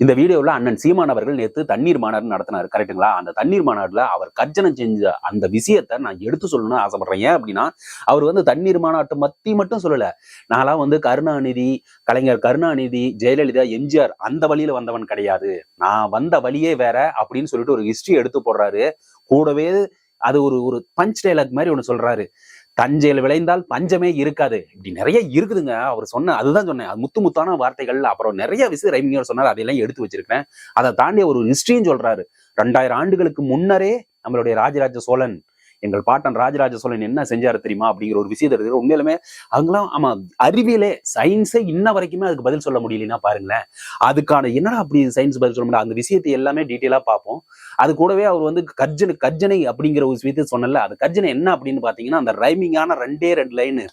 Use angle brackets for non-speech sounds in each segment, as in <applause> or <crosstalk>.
இந்த வீடியோவில் அண்ணன் சீமான் அவர்கள் நேற்று தண்ணீர் மாநாடு நடத்தினார். கரெக்ட்டுங்களா அந்த தண்ணீர் மாநாட்டில் அவர் கர்ஜனை செஞ்ச அந்த விஷயத்தை நான் எடுத்து சொல்லணும்னு ஆசைப்படுறேன். ஏன் அப்படின்னா அவர் வந்து தண்ணீர் மாநாட்டை மத்தி மட்டும் சொல்லல. நான்லாம் வந்து கருணாநிதி கலைஞர் கருணாநிதி ஜெயலலிதா எம்ஜிஆர் அந்த வழியில வந்தவன் கிடையாது. நான் வந்த வழியே வேற அப்படின்னு சொல்லிட்டு ஒரு ஹிஸ்ட்ரி எடுத்து போடுறாரு. கூடவே அது ஒரு ஒரு பஞ்ச் டைலாக் மாதிரி ஒன்று சொல்றாரு. தஞ்சையில் விளைந்தால் பஞ்சமே இருக்காது. இப்படி நிறைய இருக்குதுங்க. அவர் சொன்ன அதுதான் சொன்னேன். அது முத்து முத்தான வார்த்தைகள் அப்புறம் நிறைய விஷயம் ரைமிங்கர் சொன்னார். அதையெல்லாம் எடுத்து வச்சிருக்கிறேன். அதை தாண்டி ஒரு ஹிஸ்டரியும் சொல்றாரு. ரெண்டாயிரம் ஆண்டுகளுக்கு முன்னரே நம்மளுடைய ராஜராஜ சோழன் எங்கள் பாட்டன் ராஜராஜ சோழன் என்ன செஞ்சாரு தெரியுமா? அப்படிங்கிற ஒரு விஷயத்தை இருக்கு உண்மையிலுமே அவங்களாம் ஆமா அறிவியலே சயின்ஸே இன்ன வரைக்குமே அதுக்கு பதில் சொல்ல முடியலன்னா பாருங்களேன். அதுக்கான என்னடா அப்படி சயின்ஸ் பதில் சொல்ல முடியாது அந்த விஷயத்தை எல்லாமே டீட்டெயிலா பார்ப்போம். அது கூடவே அவர் வந்து கர்ஜனை கர்ஜனை அப்படிங்கிற ஒரு விஷயத்தை சொன்னல அது கர்ஜனை என்ன அப்படின்னு பாத்தீங்கன்னா அந்த ரைமிங்கான ரெண்டே ரெண்டு லைனு.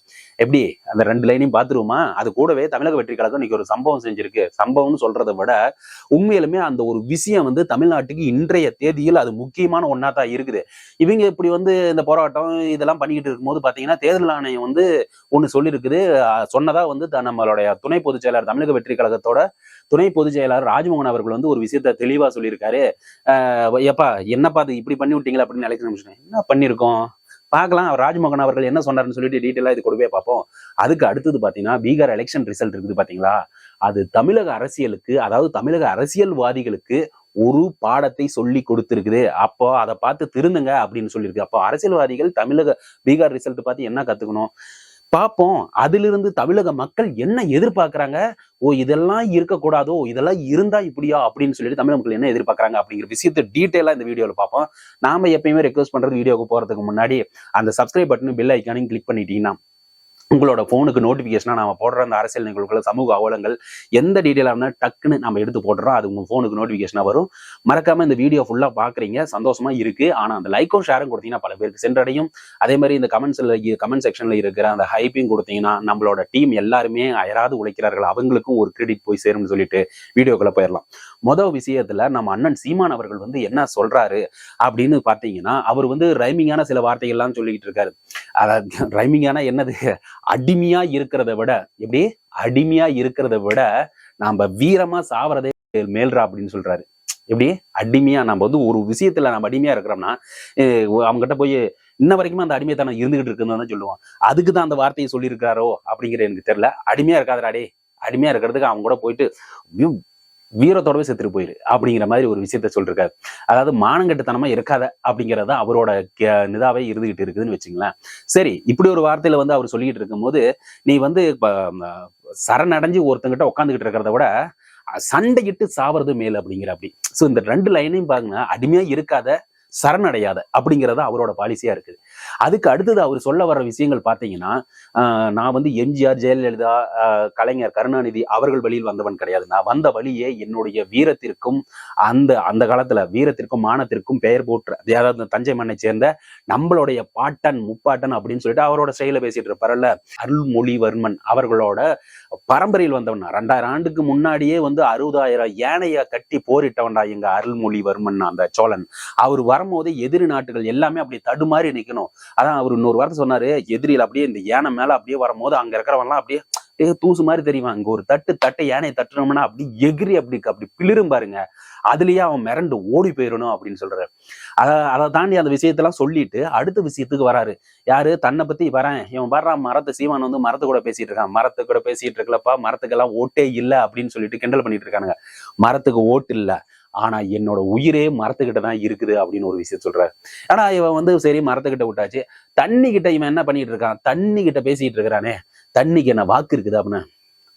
எப்படி? அந்த ரெண்டு லைனையும் பார்த்துருவோமா அது கூடவே தமிழக வெற்றி கழகம் இன்னைக்கு ஒரு சம்பவம் செஞ்சிருக்கு. சம்பவம்னு சொல்றதை விட உண்மையிலுமே அந்த ஒரு விஷயம் வந்து தமிழ்நாட்டுக்கு இன்றைய தேதியில் அது முக்கியமான ஒன்னா தான் இருக்குது. இவங்க இப்படி வந்து இந்த போராட்டம் இதெல்லாம் பண்ணிக்கிட்டு இருக்கும்போது பாத்தீங்கன்னா தேர்தல் ஆணையம் வந்து ஒன்று சொல்லியிருக்குது சொன்னதா வந்து த- நம்மளுடைய துணை பொதுச் செயலாளர் தமிழக வெற்றி கழகத்தோட துணை பொதுச் செயலாளர் ராஜ்மோகன் அவர்கள் வந்து ஒரு விஷயத்த தெளிவா சொல்லியிருக்காரு. ஏப்பா என்னப்பா அது இப்படி பண்ணி விட்டீங்களா அப்படின்னு நினைக்கிறேன் என்ன பண்ணியிருக்கோம் பார்க்கலாம். அவர் ராஜ்மோகன் அவர்கள் என்ன சொன்னார்னு சொல்லிட்டு டீட்டெயிலா இது கூடவே பார்ப்போம். அதுக்கு அடுத்தது பாத்தீங்கன்னா பீகார் எலெக்ஷன் ரிசல்ட் இருக்குது பாத்தீங்களா? அது தமிழக அரசியலுக்கு அதாவது தமிழக அரசியல்வாதிகளுக்கு ஒரு பாடத்தை சொல்லி கொடுத்திருக்குது. அப்போ அதை பார்த்து திருந்துங்க அப்படின்னு சொல்லியிருக்கு. அப்போ அரசியல்வாதிகள் தமிழக பீகார் ரிசல்ட் பார்த்து என்ன கத்துக்கணும்? பார்ப்போம். அதிலிருந்து தமிழக மக்கள் என்ன எதிர்பார்க்குறாங்க? ஓ இதெல்லாம் இருக்கக்கூடாதோ? இதெல்லாம் இருந்தா இப்படியா? அப்படின்னு சொல்லிட்டு தமிழக மக்கள் என்ன எதிர்பார்க்கறாங்க அப்படிங்கிற விஷயத்தை டீட்டெயிலாக இந்த வீடியோவில் பார்ப்போம். நாம எப்பயுமே ரெக்வஸ்ட் பண்றது வீடியோவுக்கு போறதுக்கு முன்னாடி அந்த சப்ஸ்கிரைப் பட்டன் பெல் ஐக்கானையும் கிளிக் பண்ணிட்டீங்கன்னா உங்களோட ஃபோனுக்கு நோட்டிஃபிகேஷனாக நம்ம போடுற அந்த அரசியல் நிகழ்வுகள் சமூக அவலங்கள் எந்த டீட்டெயிலாக இருந்தால் டக்குன்னு நம்ம எடுத்து போடுறோம் அது உங்கள் ஃபோனுக்கு நோட்டிஃபிகேஷனாக வரும். மறக்காம இந்த வீடியோ ஃபுல்லாக பார்க்குறீங்க சந்தோஷமா இருக்கு. ஆனால் அந்த லைக்கும் ஷேரும் கொடுத்தீங்கன்னா பல பேருக்கு சென்றடையும். அதே மாதிரி இந்த கமெண்ட்ஸில் கமெண்ட் செக்ஷனில் இருக்கிற அந்த ஹைப்பையும் கொடுத்தீங்கன்னா நம்மளோட டீம் எல்லாருமே அயராது உழைக்கிறார்கள் அவங்களுக்கும் ஒரு கிரெடிட் போய் சேரும்னு சொல்லிட்டு வீடியோக்களை போயிடலாம். மொதல் விஷயத்துல நம்ம அண்ணன் சீமான் அவர்கள் வந்து என்ன சொல்றாரு அப்படின்னு பார்த்தீங்கன்னா அவர் வந்து ரைமிங்கான சில வார்த்தைகள்லாம் சொல்லிக்கிட்டு இருக்காரு. அதாவது <laughs> ரைமிங்கான என்னது? அடிமையா இருக்கிறத விட எப்படி? அடிமையா இருக்கிறத விட நாம வீரமா சாவறதே மேல்றா அப்படின்னு சொல்றாரு. எப்படி? அடிமையா. நம்ம வந்து ஒரு விஷயத்துல நம்ம அடிமையா இருக்கிறோம்னா அவங்ககிட்ட போய் இன்ன வரைக்குமே அந்த அடிமைத்தனம் இருந்துகிட்டு இருக்குன்னு சொல்லுவான். அதுக்கு தான் அந்த வார்த்தையை சொல்லியிருக்காரோ அப்படிங்கிற எனக்கு தெரியல. அடிமையா இருக்காதடா டே அடிமையா இருக்கிறதுக்கு அவங்க கூட போயிட்டு வீரத்தோடவே செத்துட்டு போயிரு அப்படிங்கிற மாதிரி ஒரு விஷயத்த சொல்லிருக்காரு. அதாவது மானங்கட்டுத்தனமா இருக்காத அப்படிங்கிறத தான் அவரோட நிதாவே இருந்துகிட்டு இருக்குதுன்னு வச்சுங்களேன். சரி இப்படி ஒரு வார்த்தையில வந்து அவர் சொல்லிட்டு இருக்கும்போது நீ வந்து சரணடைஞ்சு ஒருத்தங்கிட்ட உட்காந்துக்கிட்டு இருக்கிறத விட சண்டையிட்டு சாவறது மேல் அப்படிங்கிற அப்படி ஸோ இந்த ரெண்டு லைனையும் பாருங்கன்னா அடிமையா இருக்காத சரணடையாத அப்படிங்கிறது அவரோட பாலிசியா இருக்குது. அதுக்கு அடுத்தது அவர் சொல்ல வர்ற விஷயங்கள் பார்த்தீங்கன்னா ஆஹ், நான் வந்து எம்ஜிஆர் ஜெயலலிதா கலைஞர் கருணாநிதி அவர்கள் வழியில் வந்தவன் கிடையாது. நான் வந்த வழியே என்னுடைய வீரத்திற்கும் அந்த அந்த காலத்துல வீரத்திற்கும் மானத்திற்கும் பெயர் போற்ற அதாவது தஞ்சை மண்ணை சேர்ந்த நம்மளுடைய பாட்டன் முப்பாட்டன் அப்படின்னு சொல்லிட்டு அவரோட செயல பேசிட்டு இருப்பார்ல அருள்மொழிவர்மன் அவர்களோட பரம்பரையில் வந்தவன் ரெண்டாயிரம் ஆண்டுக்கு முன்னாடியே வந்து அறுபதாயிரம் யானைய கட்டி போரிட்டவன்டா எங்க அருள்மொழிவர்மன் அந்த சோழன். அவர் வரும்போது எதிரி நாட்டுகள் எல்லாமே அப்படி தடுமாறி நிக்கணும். அதான் அவர் இன்னொரு வார்த்தை சொன்னாரு எதிரியில் அப்படியே இந்த யானை மேல அப்படியே வரும்போது அங்க இருக்கிறவங்களாம் அப்படியே அப்படியே தூசு மாதிரி தெரியுமா? அங்க ஒரு தட்டு தட்டு யானையை தட்டுனோம்னா அப்படி எகிரி அப்படி அப்படி பிளிரும் பாருங்க. அதுலயே அவன் மிரண்டு ஓடி போயிடணும் அப்படின்னு சொல்றாரு. அத அதை தாண்டி அந்த விஷயத்தெல்லாம் சொல்லிட்டு அடுத்த விஷயத்துக்கு வராரு. யாரு? தன்னை பத்தி வரேன். இவன் வர்றான் மரத்தை சீமான் வந்து மரத்து கூட பேசிட்டு இருக்கான். மரத்து கூட பேசிட்டு இருக்கலப்பா மரத்துக்கெல்லாம் ஓட்டே இல்ல அப்படின்னு சொல்லிட்டு கிண்டல் பண்ணிட்டு இருக்கானுங்க. மரத்துக்கு ஓட்டு இல்ல. ஆனா என்னோட உயிரே மரத்துக்கிட்ட தான் இருக்குது அப்படின்னு ஒரு விஷயம் சொல்றாரு. ஆனா இவன் வந்து சரி மரத்துக்கிட்ட விட்டாச்சு. தண்ணி கிட்ட இவன் என்ன பண்ணிட்டு இருக்கான்? தண்ணி கிட்ட பேசிட்டு இருக்கிறானே. தண்ணிக்கு என்ன வாக்கு இருக்குது அப்படின்னு?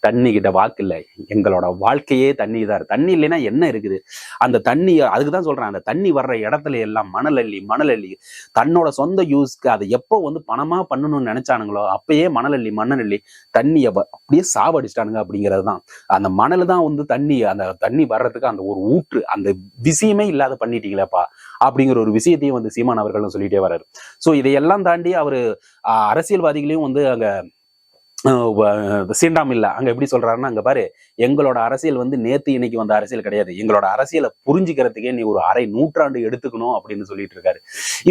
தண்ணி கிட்ட வாக்கு இல்லை. எங்களோட வாழ்க்கையே தண்ணி தான் தண்ணி இல்லைன்னா என்ன இருக்குது? அந்த தண்ணி அதுக்கு தான் சொல்றேன். அந்த தண்ணி வர்ற இடத்துல எல்லாம் மணல் அள்ளி மணல் அள்ளி தன்னோட சொந்த யூஸ்க்கு அதை எப்போ வந்து பணமா பண்ணணும்னு நினைச்சானுங்களோ அப்பயே மணல் அள்ளி மணல் அள்ளி தண்ணியை அப்படியே சாவடிச்சிட்டானுங்க அப்படிங்கிறது தான் அந்த மணல் தான் வந்து தண்ணி அந்த தண்ணி வர்றதுக்கு அந்த ஒரு ஊற்று அந்த விஷயமே இல்லாத பண்ணிட்டீங்களேப்பா அப்படிங்கிற ஒரு விஷயத்தையும் வந்து சீமான் அவர்களும் சொல்லிட்டே வர்றாரு. ஸோ இதையெல்லாம் தாண்டி அவரு ஆஹ், அரசியல்வாதிகளையும் வந்து அங்கே சீண்டாம் இல்லை. அங்கே எப்படி சொல்கிறாருன்னா அங்கே பாரு எங்களோட அரசியல் வந்து நேற்று இன்னைக்கு வந்த அரசியல் கிடையாது. எங்களோட அரசியலை புரிஞ்சுக்கிறதுக்கே நீ ஒரு அரை நூற்றாண்டு எடுத்துக்கணும் அப்படின்னு சொல்லிட்டு இருக்காரு.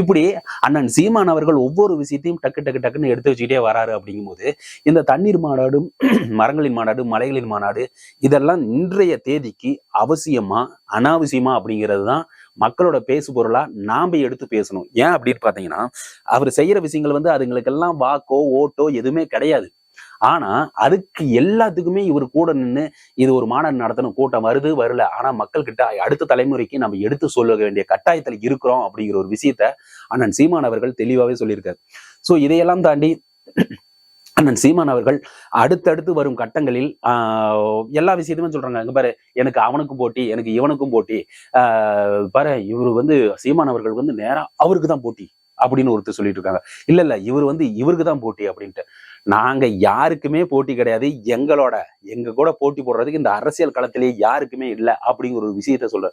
இப்படி அண்ணன் சீமான் அவர்கள் ஒவ்வொரு விஷயத்தையும் டக்கு டக்கு டக்குன்னு எடுத்து வச்சுக்கிட்டே வராரு அப்படிங்கும்போது இந்த தண்ணீர் மாநாடு <clears throat> மரங்களின் மாநாடு மலைகளின் மாநாடு இதெல்லாம் இன்றைய தேதிக்கு அவசியமா அனாவசியமா அப்படிங்கிறது தான் மக்களோட பேசு பொருளா நாம எடுத்து பேசணும். ஏன் அப்படின்னு பார்த்தீங்கன்னா அவர் செய்யற விஷயங்கள் வந்து அதுங்களுக்கெல்லாம் வாக்கோ ஓட்டோ எதுவுமே கிடையாது. ஆனா அதுக்கு எல்லாத்துக்குமே இவர் கூட நின்று இது ஒரு மாநாடு நடத்தணும் கூட்டம் வருது வரல. ஆனா மக்கள் கிட்ட அடுத்த தலைமுறைக்கு நம்ம எடுத்து சொல்ல வேண்டிய கட்டாயத்துல இருக்கிறோம் அப்படிங்கிற ஒரு விஷயத்த அண்ணன் சீமான் அவர்கள் தெளிவாவே சொல்லியிருக்காரு. சோ இதையெல்லாம் தாண்டி அண்ணன் சீமான் அவர்கள் அடுத்தடுத்து வரும் கட்டங்களில் ஆஹ், எல்லா விஷயத்தையுமே சொல்றாங்க. அங்க பாரு எனக்கு அவனுக்கும் போட்டி எனக்கு இவனுக்கும் போட்டி. பாரு இவர் வந்து சீமான் அவர்கள் வந்து நேரா அவருக்கு தான் போட்டி அப்படின்னு ஒருத்தர் சொல்லிட்டு இருக்காங்க. இல்ல இல்ல இவர் வந்து இவருக்கு தான் போட்டி அப்படின்ட்டு. நாங்க யாருக்குமே போட்டி கிடையாது. எங்களோட எங்க கூட போட்டி போடுறதுக்கு இந்த அரசியல் களத்திலேயே யாருக்குமே இல்லை அப்படிங்கிற ஒரு விஷயத்த சொல்ற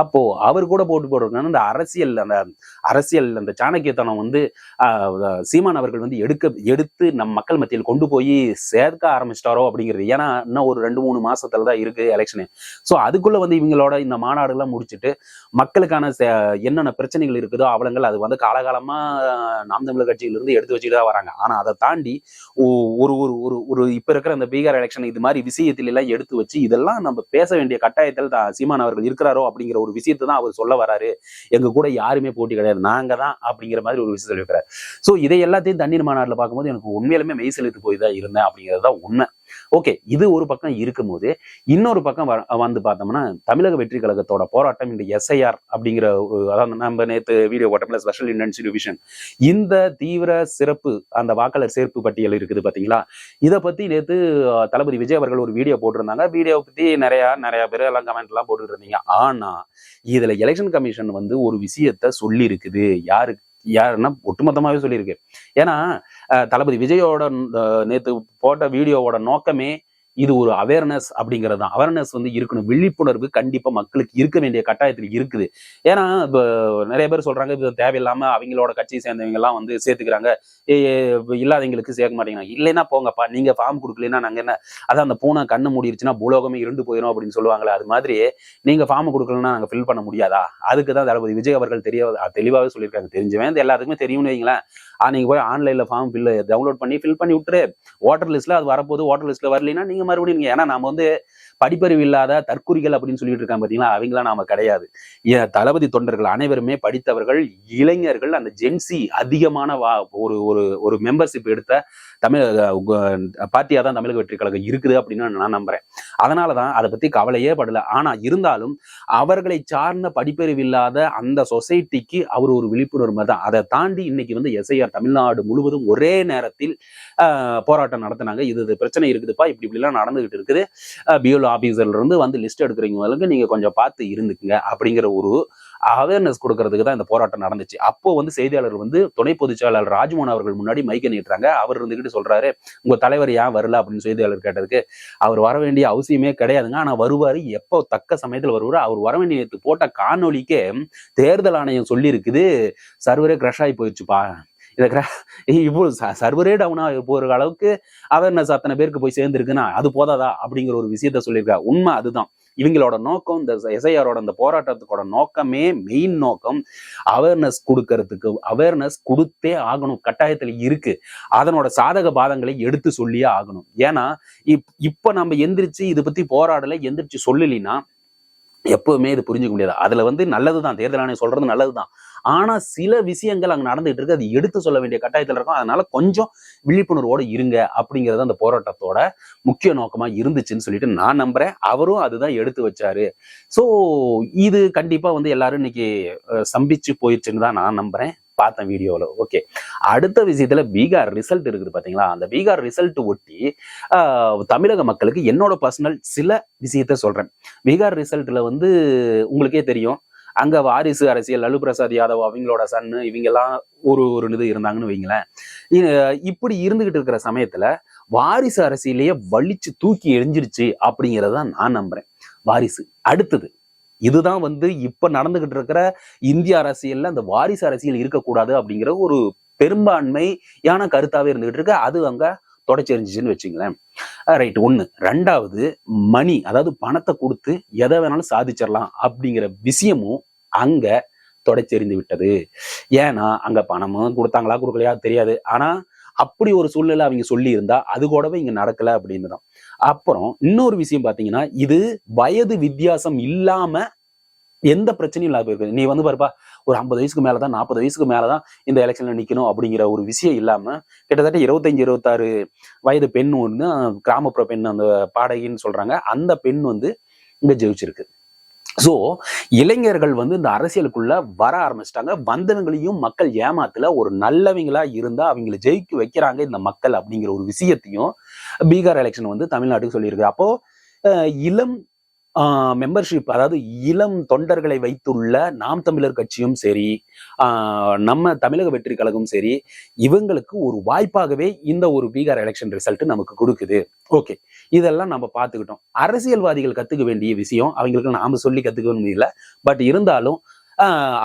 அப்போ அவர் கூட போட்டி போடுறதுனால இந்த அரசியல் அந்த அரசியல் அந்த சாணக்கியத்தனம் வந்து ஆஹ், சீமான் அவர்கள் வந்து எடுக்க எடுத்து நம் மக்கள் மத்தியில் கொண்டு போய் சேர்க்க ஆரம்பிச்சிட்டாரோ அப்படிங்கிறது. ஏன்னா இன்னும் ஒரு ரெண்டு மூணு மாசத்துல தான் இருக்கு எலெக்ஷனு ஸோ அதுக்குள்ள வந்து இவங்களோட இந்த மாநாடுலாம் முடிச்சுட்டு மக்களுக்கான என்னென்ன பிரச்சனைகள் இருக்குதோ அவலங்கள் அது வந்து காலகாலமா நாம் தமிழர் கட்சியிலிருந்து எடுத்து வச்சுட்டு தான் வராங்க. ஆனா அதை தாண்டி ஒரு ஒரு ஒரு ஒரு இப்ப இருக்கிற அந்த பீகார் எலெக்ஷன் இது மாதிரி விஷயத்துல எல்லாம் எடுத்து வச்சு இதெல்லாம் நம்ம பேச வேண்டிய கட்டாயத்தில் சீமான் அவர்கள் இருக்கிறாரோ அப்படிங்கிற ஒரு விஷயத்தை தான் அவர் சொல்ல வராரு. எங்க கூட யாருமே போட்டி கிடையாது. நாங்க தான் அப்படிங்கிற மாதிரி ஒரு விஷயம் சொல்லியிருக்கிறார். ஸோ இதை எல்லாத்தையும் தண்ணீர் மாநாட்டில் பார்க்கும்போது எனக்கு உண்மையிலுமே மெய் செலுத்து போய் தான் இருந்தேன் அப்படிங்கிறது தான் உண்மை. ஓகே இது ஒரு பக்கம் இருக்கும்போது இன்னொரு பக்கம் வந்து பார்த்தோம்னா தமிழக வெற்றி கழகத்தோட போராட்டம் இந்த எஸ்ஐஆர் அப்படிங்கிற ஒரு அதாவது நம்ம நேற்று வீடியோ போட்டோம்ல ஸ்பெஷல் இன்டென்சிவ் டிவிஷன் இந்த தீவிர சிறப்பு அந்த வாக்காளர் சேர்ப்பு பட்டியல் இருக்குது பாத்தீங்களா இதை பத்தி நேற்று தளபதி விஜய் அவர்கள் ஒரு வீடியோ போட்டிருந்தாங்க. வீடியோ பத்தி நிறைய நிறைய பேர் எல்லாம் கமெண்ட் எல்லாம் போட்டுட்டு இருந்தீங்க. ஆனா இதுல எலெக்ஷன் கமிஷன் வந்து ஒரு விஷயத்த சொல்லி இருக்குது யாருக்கு யாருன்னா ஒட்டுமொத்தமாவே சொல்லியிருக்கு. ஏன்னா தளபதி விஜயோட நேற்று நேத்து போட்ட வீடியோவோட நோக்கமே இது ஒரு அவேர்னஸ் அப்படிங்கிறது தான் அவேர்னஸ் வந்து இருக்கணும். விழிப்புணர்வு கண்டிப்பாக மக்களுக்கு இருக்க வேண்டிய கட்டாயத்தில் இருக்குது. ஏன்னா இப்போ நிறைய பேர் சொல்றாங்க இது தேவையில்லாமல் அவங்களோட கட்சியை சேர்ந்தவங்கலாம் வந்து சேர்த்துக்கிறாங்க. இல்லாதவங்களுக்கு சேர்க்க மாட்டேங்கிறாங்க. இல்லைன்னா போங்கப்பா நீங்க ஃபார்ம் கொடுக்கலன்னா நாங்கள் என்ன? அதான் அந்த பூனை கண்ணு மூடிருச்சுன்னா பூலோகமே இருண்டு போயிடும் அப்படின்னு சொல்லுவாங்களே அது மாதிரி நீங்க ஃபார்ம் கொடுக்கலன்னா நாங்கள் ஃபில் பண்ண முடியாதா? அதுக்கு தான் தளபதி விஜய் அவர்கள் தெரிய தெளிவாகவே சொல்லியிருக்காங்க. தெரிஞ்சவன் இது எல்லாத்துக்குமே தெரியும்னு வைங்களேன். நீங்கள் நீங்க போய் ஆன்லைன்ல ஃபார்ம் ஃபில் டவுன்லோட் பண்ணி ஃபில் பண்ணி விட்டுரு. ஓட்டர் லிஸ்ட்டில் அது வரப்போது ஓட்டர் லிஸ்ட்ல வரலைன்னா மறுபடியும் நீங்க ஏன்னா நாம வந்து படிப்பறிவு இல்லாத தற்குறிகள் அப்படின்னு சொல்லிட்டு இருக்காங்க பாத்தீங்களா? அவங்களாம் நாம கிடையாது. தளபதி தொண்டர்கள் அனைவருமே படித்தவர்கள் இளைஞர்கள் அந்த ஜென்சி அதிகமான வா ஒரு ஒரு ஒரு மெம்பர்ஷிப் எடுத்த தமிழ் பார்ட்டியா தான் தமிழக வெற்றி கழகம் இருக்குது அப்படின்னு நான் நம்புறேன். அதனாலதான் அதை பத்தி கவலையே படல. ஆனா இருந்தாலும் அவர்களை சார்ந்த படிப்பறிவு இல்லாத அந்த சொசைட்டிக்கு அவர் ஒரு விழிப்புணர்வு தான். அதை தாண்டி இன்னைக்கு வந்து எஸ்ஐஆர் தமிழ்நாடு முழுவதும் ஒரே நேரத்தில் ஆஹ், போராட்டம் நடத்தினாங்க. இது இது பிரச்சனை இருக்குதுப்பா இப்படி இப்படிலாம் நடந்துகிட்டு இருக்குது. பிஎல் ஆஃபீஸர்லேருந்து வந்து லிஸ்ட் எடுக்கிறவங்களுக்கு நீங்கள் கொஞ்சம் பார்த்து இருந்துக்குங்க அப்படிங்கிற ஒரு அவேர்னஸ் கொடுக்கறதுக்கு தான் இந்த போராட்டம் நடந்துச்சு. அப்போ வந்து செய்தியாளர் வந்து துணை பொதுச் செயலாளர் ராஜ்மோகன் அவர்கள் முன்னாடி மைக்க நீட்டுறாங்க. அவர் இருந்துகிட்டு சொல்றாரு உங்க தலைவர் ஏன் வரல? அப்படின்னு செய்தியாளர் கேட்டதுக்கு அவர் வர வேண்டிய அவசியமே கிடையாதுங்க. ஆனா வருவாரு எப்போ தக்க சமயத்தில் வருவாரு அவர் வர வேண்டிய போட்ட காணொலிக்கே தேர்தல் ஆணையம் சொல்லி இருக்குது சர்வரே கிரஷ் ஆகி போயிடுச்சுப்பா. இந்த கிர இப்போ சர்வரே டவுன் ஆகி போகிற அளவுக்கு அவேர்னஸ் அத்தனை பேருக்கு போய் சேர்ந்துருக்குன்னா அது போதாதா அப்படிங்கிற ஒரு விஷயத்த சொல்லியிருக்கா. உண்மை அதுதான். இவங்களோட நோக்கம் இந்த எஸ்ஐஆரோட இந்த போராட்டத்துக்கோட நோக்கமே மெயின் நோக்கம் அவேர்னஸ் கொடுக்கறதுக்கு அவேர்னஸ் கொடுத்தே ஆகணும். கட்டாயத்துல இருக்கு. அதனோட சாதக பாதங்களை எடுத்து சொல்லியே ஆகணும். ஏன்னா இப் இப்போ நம்ம எந்திரிச்சு இதை பத்தி போராடல எந்திரிச்சு சொல்லலினா எப்பவுமே இது புரிஞ்சுக்க முடியாது. அதுல வந்து நல்லதுதான். தேர்தல் ஆணையம் சொல்றது நல்லதுதான். ஆனா சில விஷயங்கள் அங்க நடந்துகிட்டு இருக்கு அது எடுத்து சொல்ல வேண்டிய கட்டாயத்துல இருக்கும். அதனால கொஞ்சம் விழிப்புணர்வோட இருங்க அப்படிங்கிறது அந்த போராட்டத்தோட முக்கிய நோக்கமா இருந்துச்சுன்னு சொல்லிட்டு நான் நம்புறேன். அவரும் அதுதான் எடுத்து வச்சாரு. சோ இது கண்டிப்பா வந்து எல்லாரும் இன்னைக்கு சம்பிச்சு போயிடுச்சுன்னு தான் நான் நம்புறேன். பார்த்தேன் வீடியோவில் ஓகே அடுத்த விஷயத்துல பீகார் ரிசல்ட் இருக்குது பார்த்தீங்களா அந்த பீகார் ரிசல்ட் ஒட்டி தமிழக மக்களுக்கு என்னோட பர்சனல் சில விஷயத்த சொல்கிறேன் பீகார் ரிசல்ட்டில் வந்து உங்களுக்கே தெரியும். அங்க வாரிசு அரசியல் லலு பிரசாத் யாதவ் அவங்களோட சன்னு இவங்கெல்லாம் ஒரு ஒரு இது இருந்தாங்கன்னு வைங்களேன். இப்படி இருந்துகிட்டு இருக்கிற சமயத்துல வாரிசு அரசியலையே வலிச்சு தூக்கி எரிஞ்சிருச்சு அப்படிங்கறத நான் நம்புறேன். வாரிசு. அடுத்தது இதுதான் வந்து இப்ப நடந்துகிட்டு இருக்கிற இந்திய அரசியல்ல அந்த வாரிசு அரசியல் இருக்கக்கூடாது அப்படிங்கிற ஒரு பெரும்பான்மையான கருத்தாவே இருந்துகிட்டு இருக்கு. அது அங்க தொடச்செறிஞ்சிச்சுன்னு வச்சுங்களேன். ரைட் ஒண்ணு. ரெண்டாவது மணி அதாவது பணத்தை கொடுத்து எதை வேணாலும் சாதிச்சிடலாம் அப்படிங்கிற விஷயமும் அங்க தொடச்செறிந்து விட்டது. ஏன்னா அங்க பணமும் கொடுத்தாங்களா கொடுக்கலையா தெரியாது. ஆனா அப்படி ஒரு சூழ்நிலை அவங்க சொல்லி இருந்தா அது கூடவே இங்க நடக்கல அப்படின்னு தான் அப்புறம் இன்னொரு விஷயம் பாத்தீங்கன்னா இது வயது வித்தியாசம் இல்லாம எந்த பிரச்சனையும் இல்லாம இருக்குது நீ வந்து பாருப்பா ஒரு ஐம்பது வயசுக்கு மேலதான் நாற்பது வயசுக்கு மேலதான் இந்த எலெக்ஷன்ல நிக்கணும் அப்படிங்கிற ஒரு விஷயம் இல்லாம கிட்டத்தட்ட இருபத்தஞ்சு இருபத்தாறு வயது பெண் ஒன்று கிராமப்புற பெண் அந்த பாடகின்னு சொல்றாங்க. அந்த பெண் வந்து இங்க ஜெயிச்சிருக்கு. சோ இளைஞர்கள் வந்து இந்த அரசியலுக்குள்ள வர ஆரம்பிச்சிட்டாங்க. வந்தவங்களையும் மக்கள் ஏமாத்துல. ஒரு நல்லவங்களா இருந்தா அவங்கள ஜெயிக்க வைக்கிறாங்க இந்த மக்கள் அப்படிங்கிற ஒரு விஷயத்தையும் பீகார் எலெக்ஷன் வந்து தமிழ்நாட்டுக்கு சொல்லியிருக்கு. அப்போ இளம் மெம்பர்ஷிப் அதாவது இளம் தொண்டர்களை வைத்துள்ள நாம் தமிழர் கட்சியும் சரி ஆஹ், நம்ம தமிழக வெற்றி கழகம் சரி இவங்களுக்கு ஒரு வாய்ப்பாகவே இந்த ஒரு பீகார் எலெக்ஷன் ரிசல்ட் நமக்கு கொடுக்குது. ஓகே இதெல்லாம் நம்ம பார்த்துக்கிட்டோம். அரசியல்வாதிகள் கத்துக்க வேண்டிய விஷயம் அவங்களுக்கு நாம சொல்லி கத்துக்கணும் இல்லை பட் இருந்தாலும்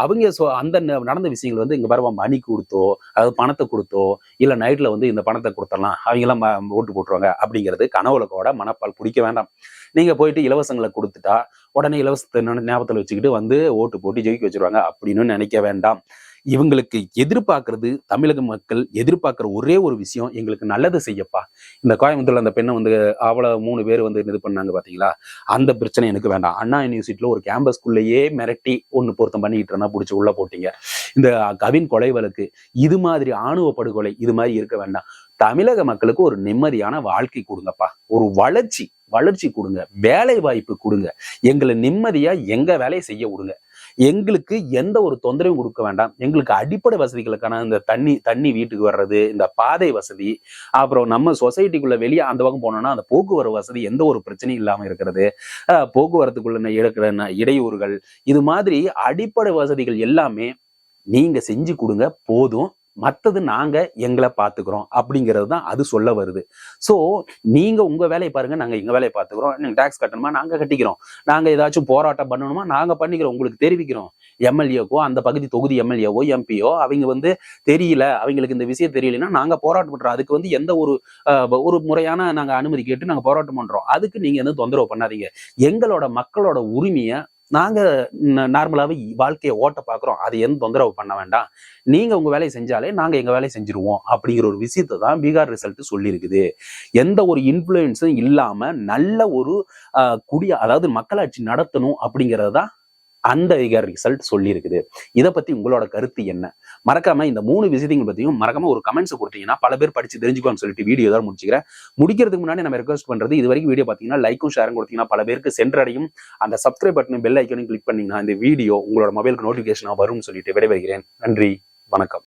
அவங்க சோ அந்த நடந்த விஷயங்கள் வந்து இங்க பரவ மணி கொடுத்தோ அதாவது பணத்தை கொடுத்தோ இல்ல நைட்ல வந்து இந்த பணத்தை கொடுத்தலாம் அவங்க எல்லாம் ம- ஓட்டு போட்டுருவாங்க அப்படிங்கிறது கனவுல கூட மனப்பால் குடிக்க வேண்டாம். நீங்க போயிட்டு இலவசங்களை கொடுத்துட்டா உடனே இலவசத்தை ஞாபகத்தில் வச்சுக்கிட்டு வந்து ஓட்டு போட்டு ஜெயிக்க வச்சிருவாங்க அப்படின்னு நினைக்க வேண்டாம். இவங்களுக்கு எதிர்பார்க்கறது தமிழக மக்கள் எதிர்பார்க்குற ஒரே ஒரு விஷயம் எங்களுக்கு நல்லது செய்யப்பா. இந்த கோயம்புத்தூர்ல அந்த பெண்ணை வந்து அவ்வளவு மூணு பேர் வந்து இது பண்ணாங்க பாத்தீங்களா? அந்த பிரச்சனை எனக்கு வேண்டாம். அண்ணா யூனிவர்சிட்டியில ஒரு கேம்பஸ்குள்ளேயே மிரட்டி ஒன்று பொருத்தம் பண்ணிக்கிட்டு இருந்தா பிடிச்சி உள்ள போட்டீங்க. இந்த கவின் கொலை வழக்கு இது மாதிரி ஆணுவ படுகொலை இது மாதிரி இருக்க வேண்டாம். தமிழக மக்களுக்கு ஒரு நிம்மதியான வாழ்க்கை கொடுங்கப்பா. ஒரு வளர்ச்சி வளர்ச்சி கொடுங்க. வேலை வாய்ப்பு கொடுங்க. எங்களை நிம்மதியா எங்க வேலையை செய்ய விடுங்க. எங்களுக்கு எந்த ஒரு தொந்தரவும் கொடுக்க வேண்டாம். எங்களுக்கு அடிப்படை வசதிகளுக்கான இந்த தண்ணி தண்ணி வீட்டுக்கு வர்றது இந்த பாதை வசதி அப்புறம் நம்ம சொசைட்டிக்குள்ள வெளியே அந்த பக்கம் போனோம்னா அந்த போக்குவரத்து வசதி எந்த ஒரு பிரச்சனையும் இல்லாம இருக்கிறது. போக்குவரத்துக்குள்ள இருக்கிற இடையூறுகள் இது மாதிரி அடிப்படை வசதிகள் எல்லாமே நீங்க செஞ்சு கொடுங்க போதும். மற்றது நாங்கள் எங்களை பார்த்துக்கிறோம் அப்படிங்கிறது தான் அது சொல்ல வருது. ஸோ நீங்கள் உங்கள் வேலையை பாருங்கள் நாங்கள் எங்கள் வேலையை பார்த்துக்கிறோம் நீங்கள் டேக்ஸ் கட்டணுமா நாங்கள் கட்டிக்கிறோம். நாங்கள் ஏதாச்சும் போராட்டம் பண்ணணுமா நாங்கள் பண்ணிக்கிறோம். உங்களுக்கு தெரிவிக்கிறோம். எம்எல்ஏக்கோ அந்த பகுதி தொகுதி எம்எல்ஏவோ எம்பியோ அவங்க வந்து தெரியல அவங்களுக்கு இந்த விஷயம் தெரியலன்னா நாங்கள் போராட்டம் பண்ணுறோம் அதுக்கு வந்து எந்த ஒரு ஒரு முறையான நாங்கள் அனுமதி கேட்டு நாங்கள் போராட்டம் பண்ணுறோம் அதுக்கு நீங்கள் எதுவும் தொந்தரவு பண்ணாதீங்க. எங்களோட மக்களோட உரிமையை நாங்க நார்மலாகவே நார்மலாவே வாழ்க்கையை ஓட்ட பாக்குறோம். அது எந்த தொந்தரவு பண்ண வேண்டாம். நீங்க உங்க வேலையை செஞ்சாலே நாங்க எங்க வேலையை செஞ்சிருவோம் அப்படிங்கிற ஒரு விஷயத்தை தான் பீகார் ரிசல்ட் சொல்லியிருக்குது. எந்த ஒரு இன்ஃப்ளூயன்ஸும் இல்லாம நல்ல ஒரு அஹ், குடிய அதாவது மக்களாட்சி நடத்தணும் அப்படிங்கிறது தான் அந்த அதிகாரி ரிசல்ட் சொல்லியிருக்குது. இதை பத்தி உங்களோட கருத்து என்ன? மறக்காம இந்த மூணு விஷயத்தையும் பத்தியும் மறக்காம ஒரு கமெண்ட்ஸ் கொடுத்தீங்கன்னா பல பேர் படிச்சு தெரிஞ்சுக்குவான்னு சொல்லிட்டு வீடியோ தான் முடிச்சுக்கிறேன். முடிக்கிறதுக்கு முன்னாடி நம்ம ரெக்வஸ்ட் பண்றது இது வரைக்கும் வீடியோ பார்த்தீங்கன்னா லைக்கும் ஷேரும் கொடுத்தீங்கன்னா பல பேருக்கு சென்றடையும். அந்த சப்ஸ்கிரைப் பட்டன் பெல் ஐக்கனையும் கிளிக் பண்ணீங்கன்னா இந்த வீடியோ உங்களோட மொபைலுக்கு நோட்டிஃபிகேஷனாக வரும்னு சொல்லிட்டு விடைபெறுகிறேன். நன்றி வணக்கம்.